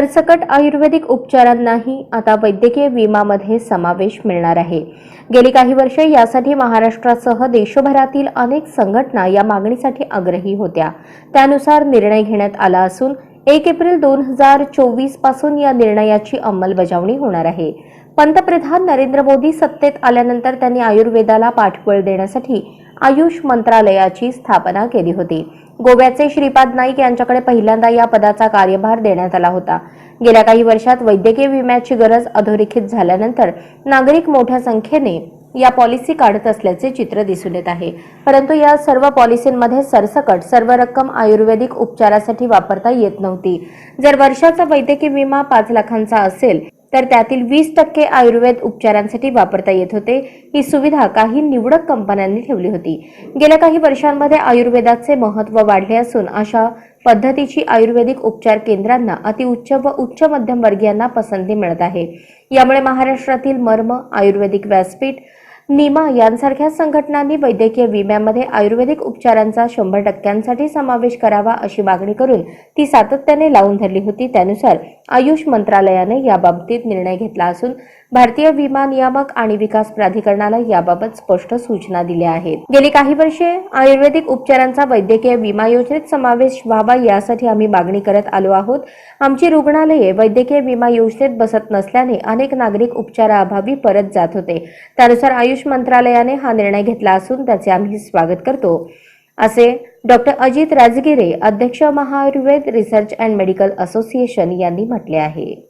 सरसकट आयुर्वेदिक उपचारांनाही आता वैद्यकीय विमामध्ये समावेश मिळणार आहे. गेली काही वर्षे यासाठी महाराष्ट्रासह देशभरातील अनेक संघटना या मागणीसाठी आग्रही होत्या. त्यानुसार निर्णय घेण्यात आला असून एक एप्रिल दोन हजार चोवीसपासून या निर्णयाची अंमलबजावणी होणार आहे. पंतप्रधान नरेंद्र मोदी सत्तेत आल्यानंतर त्यांनी आयुर्वेदाला पाठबळ देण्यासाठी आयुष मंत्रालयाची स्थापना केली होती. गोव्याचे श्रीपाद नाईक यांच्याकडे पहिल्यांदा या पदाचा कार्यभार देण्यात आला होता. गेल्या काही वर्षात वैद्यकीय विम्याची गरज अधोरेखित झाल्यानंतर नागरिक मोठ्या संख्येने या पॉलिसी काढत असल्याचे चित्र दिसून येत आहे. परंतु या सर्व पॉलिसींमध्ये सरसकट सर्व रक्कम आयुर्वेदिक उपचारासाठी वापरता येत नव्हती. जर वर्षाचा वैद्यकीय विमा पाच लाखांचा असेल तर त्यातील वीस टक्के आयुर्वेद उपचारांसाठी वापरता येत होते. ही सुविधा काही निवडक कंपन्यांनी ठेवली होती. गेल्या काही वर्षांमध्ये आयुर्वेदाचे महत्त्व वाढले असून अशा पद्धतीची आयुर्वेदिक उपचार केंद्रांना अतिउच्च व उच्च मध्यम वर्गीयांना पसंती मिळत आहे. यामुळे महाराष्ट्रातील मर्म आयुर्वेदिक व्यासपीठ निमा यांसारख्या संघटनांनी वैद्यकीय विम्यामध्ये आयुर्वेदिक उपचारांचा शंभर टक्क्यांसाठी समावेश करावा अशी मागणी करून ती सातत्याने लावून धरली होती. त्यानुसार आयुष मंत्रालयाने याबाबतीत निर्णय घेतला असून भारतीय विमा नियामक आणि विकास प्राधिकरणाला याबाबत स्पष्ट सूचना दिल्या आहेत. गेली काही वर्षे आयुर्वेदिक उपचारांचा वैद्यकीय विमा योजनेत समावेश व्हावा यासाठी आम्ही मागणी करत आलो आहोत. आमची रुग्णालये वैद्यकीय विमा योजनेत बसत नसल्याने अनेक नागरिक उपचाराअभावी परत जात होते. त्यानुसार आयुष मंत्रालयाने हा निर्णय घेतला असून त्याचे आम्ही स्वागत करतो. असे डॉक्टर अजित राजगिरे अध्यक्ष Mahaayurved research and medical association यांनी म्हटले आहे.